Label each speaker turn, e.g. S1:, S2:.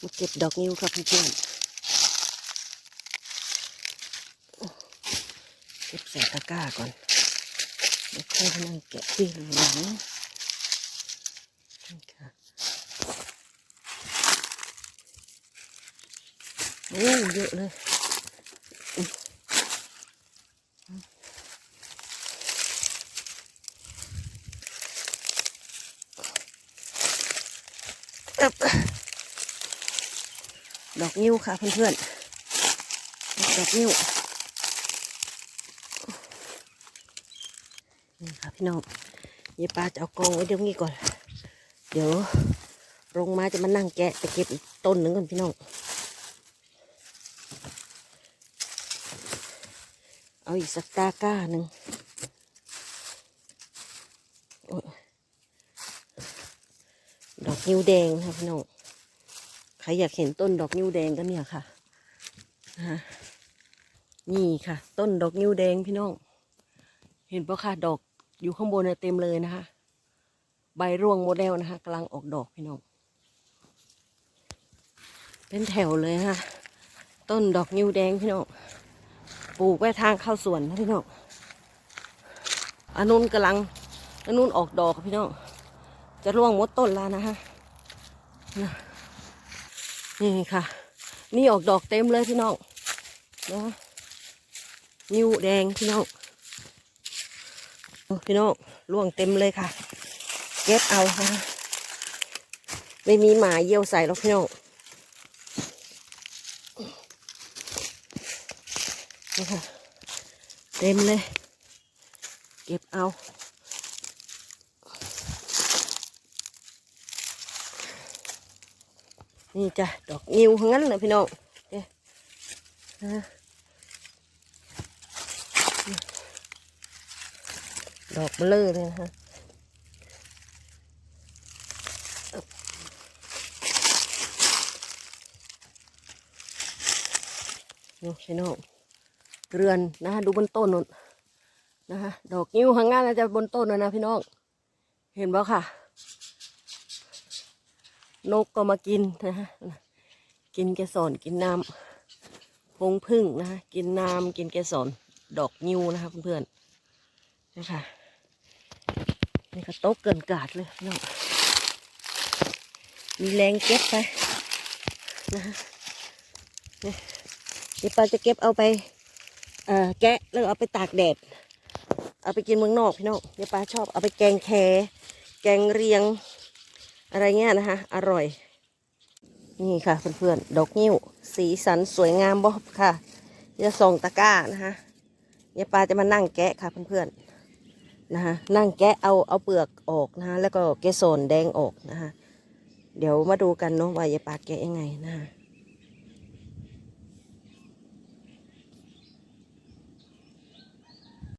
S1: มาเก็บดอกนิ้วครับเพื่อนเก็บใส่ตะกร้าก่อนแล้วค่อยนั่งแกะที่หลังนี่ค่ะโอ้เยอะเลยอืมอึ๊บ ดอกนิ้วค่ะเพื่อนๆ ดอกนิ้วนี่ค่ะพี่น้องยายปลาจะเอากองไว้เดี๋ยวนี้ก่อน เดี๋ยวลงมาจะมานั่งแกะไปเก็บอีกต้นหนึ่งก่อนพี่น้อง เอาอีกสักตาก้าหนึ่งดอกนิ้วแดงนะคะพี่น้อง ใครอยากเห็นต้นดอกนิ้วแดงก็เนี่ยค่ะนะนี่ค่ะ ต้นดอกนิ้วแดงพี่น้อง เห็นปะค่ะดอกอยู่ข้างบนเต็มเลยนะคะ ใบร่วงโมเดลนะคะกำลังออกดอกพี่น้อง เป็นแถวเลยค่ะต้นดอกนิ้วแดงพี่น้องปลูกไว้ทางเข้าสวนนะพี่น้องอันนู้นกำลังอันนู้นออกดอกพี่น้องจะร่วงหมดต้นแล้วนะฮะ นี่ค่ะ นี่ออกดอกเต็มเลยพี่น้องนะนิ้วแดงพี่น้องพี่น้องร่วงเต็มเลยค่ะ เก็บเอานะไม่มีหมาเยี่ยวใส่หรอกพี่น้องนี่ค่ะ เต็มเลย เก็บเอา นี่จ้ะดอกงิวทั้งนั้นเลยพี่น้องเอ๊ะดอกเบลอเลยนะฮะนี่พี่น้องเรือนนะฮะดูบนต้นนนนะฮะดอกงิ้วข้างหน้านะจะบนต้นนะนะพี่น้อง เห็นบ่ค่ะ นกก็มากินนะฮะกินแกสอนกินน้ำพงพึ่งนะกินน้ำกินแกสอนดอกนิ้วนะคะเพื่อนๆนี่ค่ะนี่ก็โต๊ะเกินกาดเลยเนาะมีแรงเก็บไปนะฮะนี่เดี๋ยวป้าจะเก็บเอาไปแกะแล้วเอาไปตากแดด เอาไปกินเมืองนอกพี่น้องเดี๋ยวป้าชอบเอาไปแกงแคแกงเรียง อะไรเงี้ยนะคะ อร่อย นี่ค่ะเพื่อนๆ ดอกนิ้ว สีสันสวยงามบ่ค่ะจะส่งตะกร้านะคะยายปลาจะมานั่งแกะค่ะเพื่อนๆนะคะนั่งแกะเอาเอาเปลือกออกนะคะแล้วก็เกสรแดงออกนะคะเดี๋ยวมาดูกันเนาะว่ายายปลาแกะยังไงนะคะ